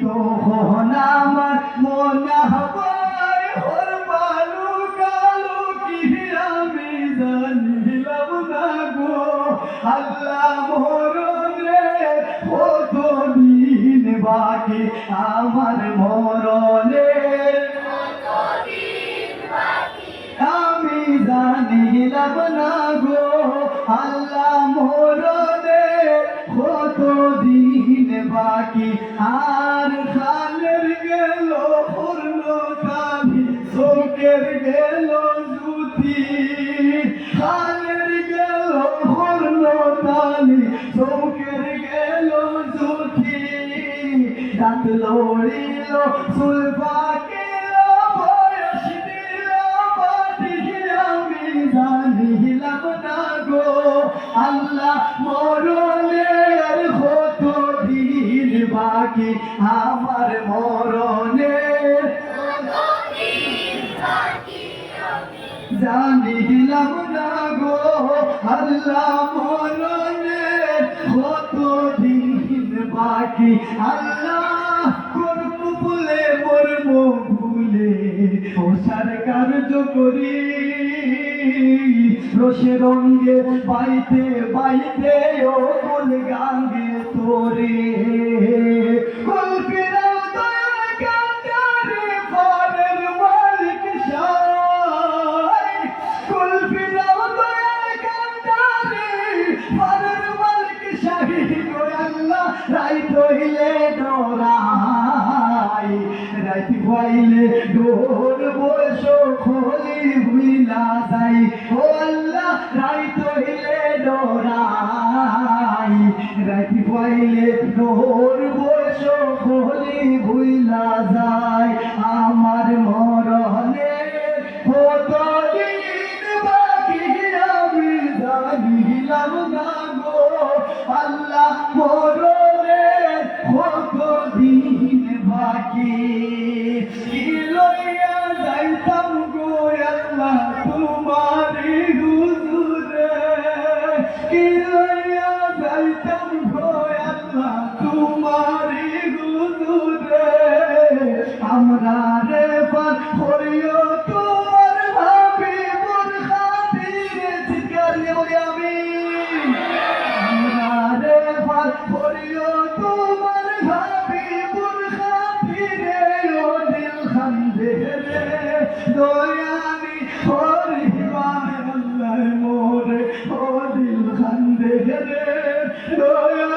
তখন আমার মনে হয় হর বালু কালু কি আমি জানিলাম না গো আল্লাহ মরণে কত দিন বাকি আমার মরণে আল্লাহ মরণে কত দিন বাকি? আর খানের গেল পূর্ণ কামি চোখের গেল জুতি খানের গেল পূর্ণ কামি চোখের গেল জুতি দাঁত লড়িল চুল জানিলাম না গো, আল্লাহ মরণের কত দিন বাকি। আল্লাহ করব বলে মরব ভুলে ওষার কার্য করি। রসে রঙ্গে বাইতে বাইতে ও কুল গাঙ্গে তোরে। আল্লাহ হইলে ডরাই রাইত হইলে ডোর বয়স খলি ভুইলা যাই। ও আল্লাহ রাইত হইলে ডরাই রাইত হইলে ডোর বয়স খলি ভুইলা যায় করিও তোমার হাবিবুর খাতিরে ও দিল খান্দে রে।